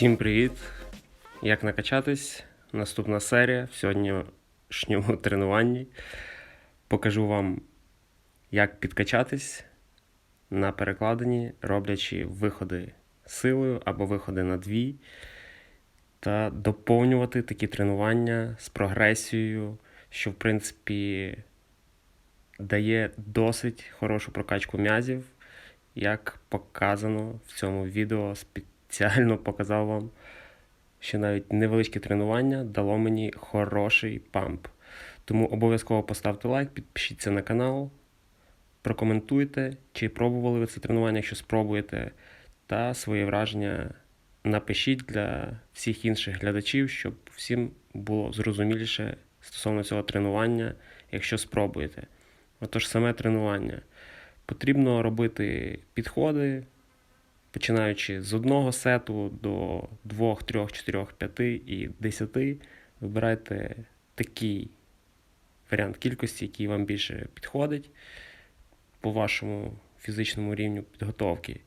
Всім привіт! Як накачатись? Наступна серія в сьогоднішньому тренуванні. Покажу вам, як підкачатись на перекладині, роблячи виходи силою або виходи на дві, та доповнювати такі тренування з прогресією, що в принципі дає досить хорошу прокачку м'язів, як показано в цьому відео. Спеціально показав вам, що навіть невеличке тренування дало мені хороший памп. Тому обов'язково поставте лайк, підпишіться на канал, прокоментуйте, чи пробували ви це тренування, якщо спробуєте, та свої враження напишіть для всіх інших глядачів, щоб всім було зрозуміліше стосовно цього тренування, якщо спробуєте. Отож, саме тренування. Потрібно робити підходи, починаючи з одного сету до 2, 3, 4, 5 і 10. Вибирайте такий варіант кількості, який вам більше підходить по вашому фізичному рівню підготовки.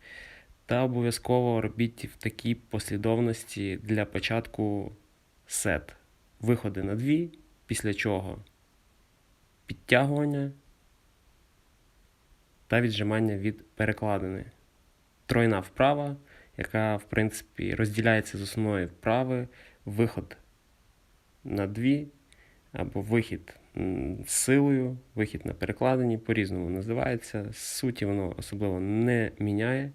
Та обов'язково робіть в такій послідовності для початку сет. Виходи на дві, після чого підтягування та віджимання від перекладини. Тройна вправа, яка, в принципі, розділяється з основної вправи, виход на дві, або вихід з силою, вихід на перекладині, по-різному називається. Суті воно особливо не міняє,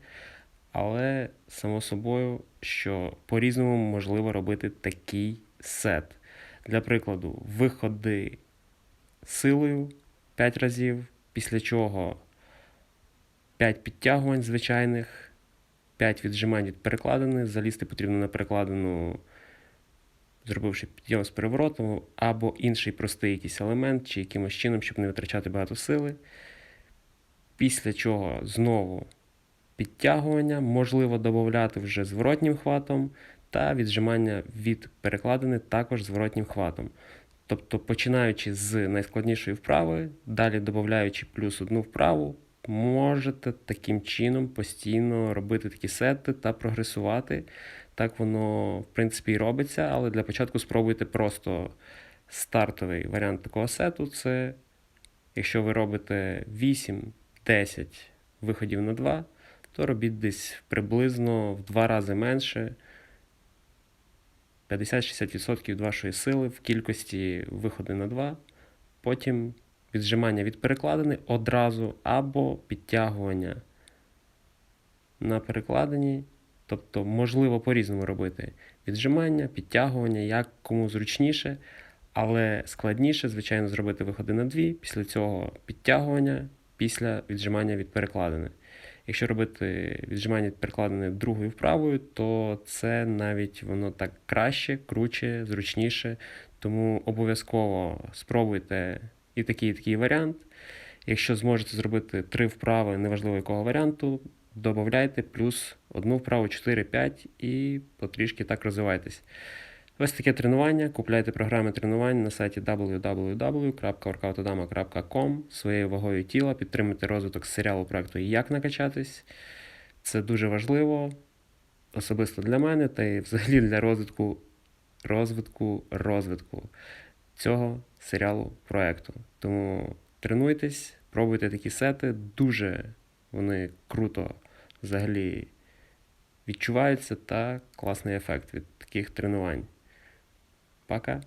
але само собою, що по-різному можливо робити такий сет. Для прикладу, виходи силою 5 разів, після чого 5 підтягувань звичайних, 5 віджимань від перекладини. Залізти потрібно на перекладину, зробивши підйом з переворотом, або інший простий якийсь елемент, чи якимось чином, щоб не витрачати багато сили. Після чого знову підтягування, можливо додати вже зворотнім хватом, та віджимання від перекладини також зворотнім хватом. Тобто, починаючи з найскладнішої вправи, далі додаючи плюс одну вправу, можете таким чином постійно робити такі сети та прогресувати. Так воно, в принципі, і робиться, але для початку спробуйте просто стартовий варіант такого сету. Це якщо ви робите 8-10 виходів на 2, то робіть десь приблизно в 2 рази менше. 50-60% від вашої сили в кількості виходи на 2, потім віджимання від перекладини одразу або підтягування на перекладині. Тобто, можливо по-різному робити віджимання, підтягування, як кому зручніше, але складніше, звичайно, зробити виходи на дві, після цього підтягування, після віджимання від перекладини. Якщо робити віджимання від перекладини другою вправою, то це навіть воно так краще, круче, зручніше. Тому обов'язково спробуйте і такий, і такий варіант. Якщо зможете зробити три вправи, неважливо якого варіанту, додайте плюс одну вправу 4-5 і потрішки так розвивайтесь. Ось таке тренування. Купляйте програми тренувань на сайті www.workoutodama.com своєю вагою тіла, підтримуйте розвиток серіалу проекту Як накачатись. Це дуже важливо, особисто для мене та й взагалі для розвитку розвитку розвитку цього серіалу проекту. Тому тренуйтесь, пробуйте такі сети, дуже вони круто взагалі відчуваються та класний ефект від таких тренувань. Пока.